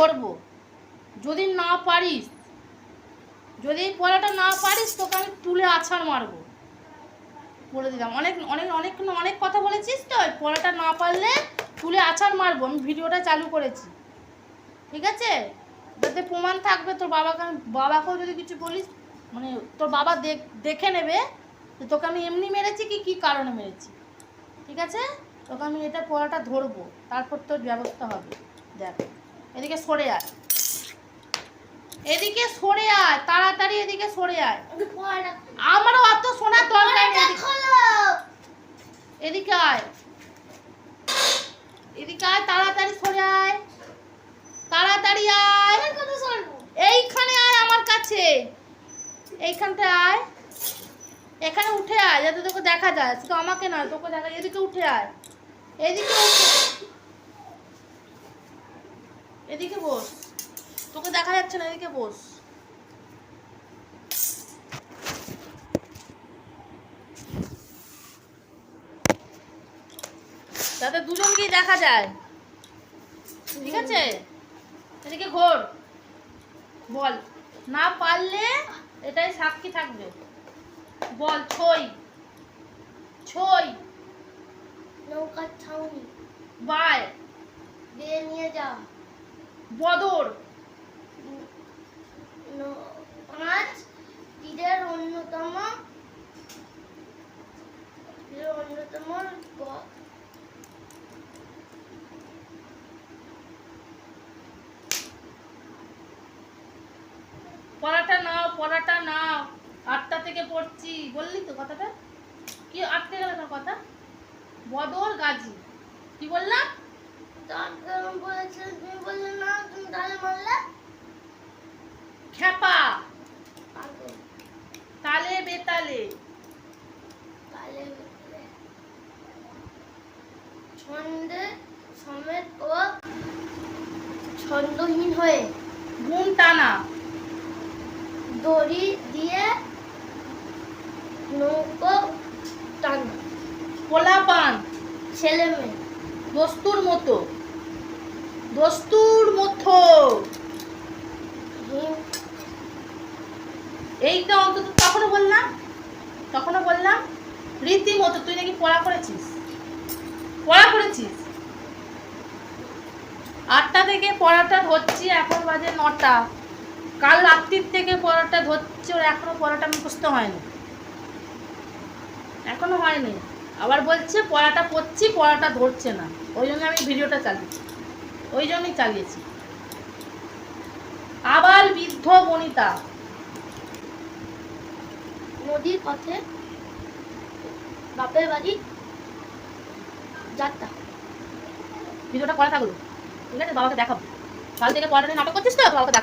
ধরবো যদি না পারিস, যদি এই পড়াটা না পারিস, তোকে আমি তুলে আছাড় মারবো। বলে দিলাম। অনেক অনেক অনেক অনেক কথা বলেছিস তো পড়াটা না পারলে তুলে আছাড় মারবো। আমি ভিডিওটা চালু করেছি। ঠিক আছে? যাতে প্রমাণ থাকবে, তোর বাবাকে আমি, বাবাকেও যদি কিছু বলিস মানে তোর বাবা দেখ, দেখে নেবে যে তোকে আমি এমনি মেরেছি কি, কী কারণে মেরেছি। ঠিক আছে? তোকে আমি এটা পড়াটা ধরবো। তারপর তোর ব্যবস্থা হবে। দেখ। এদিকে সরে আয়। এদিকে সরে আয় তাড়াতাড়ি এদিকে সরে আয়। আমারও অত শোনার দরকার নেই। এদিকে- আয়। এদিকে আয় তাড়াতাড়ি সরে আয়। তাড়াতাড়ি আয়। এইখানে আয় আমার কাছে। এইখানটা আয়। এখানে উঠে আয় যাতে তোকে দেখা যায়। শুধু আমাকে না তোকে দেখা এদিকে উঠে আয়। এদিকে উঠে- এদিকে বস। তোকে দেখা যাচ্ছে না এদিকে বস। যাতে দুজনকেই দেখা যায়। ঠিক আছে? এদিকে ঘোর। বল। না পারলে এটাই সাক্ষী থাকবে। বল ছই। ছই। নৌকার ছাউনি। বায় দিয়ে নিয়ে যা। বদর। পাঁচ তীরের অন্যতম অন্যতম নাও পড়াটা নাও। আটটা থেকে পড়ছি। বললি তো কথাটা? কি আটকে গেল না কথা? বদর গাজী। কি বললাম? তাকে আমি বললে? খেপা তালে বেতালে। ছন্দে সমেত ও ছন্দহীন হয়ে গুণ টানা। দড়ি দিয়ে নৌকো টানা। পোলাপান। ছেলে মেয়ে দস্তুর মতো। দস্তুর হিম এইটা অন্তত তখনও বললাম তখনও বললাম, রীতিমতো তুই নাকি পড়া করেছিস? পড়া করেছিস? আটটা থেকে পড়াটা ধরছি, এখন বাজে নটা। কাল রাত্রির থেকে পড়াটা ধরছি, ওর এখনও পড়াটা মুখস্থ হয়নি। এখনও হয়নি। আবার বলছে, পড়াটা পড়ছি, পড়াটা ধরছে না। ওই জন্য আমি ভিডিওটা চালিয়েছি। ওই জন্যই চালিয়েছি। আবার বৃদ্ধ বনিতা। নদীর পথে বাপের বাড়ি যাত্রা। ভিডিওটা করা থাকল ঠিক আছে? বাবাকে দেখাবো। কাল থেকে পড়াটা নাটক করছিস তো? বাবাকে দেখাবো।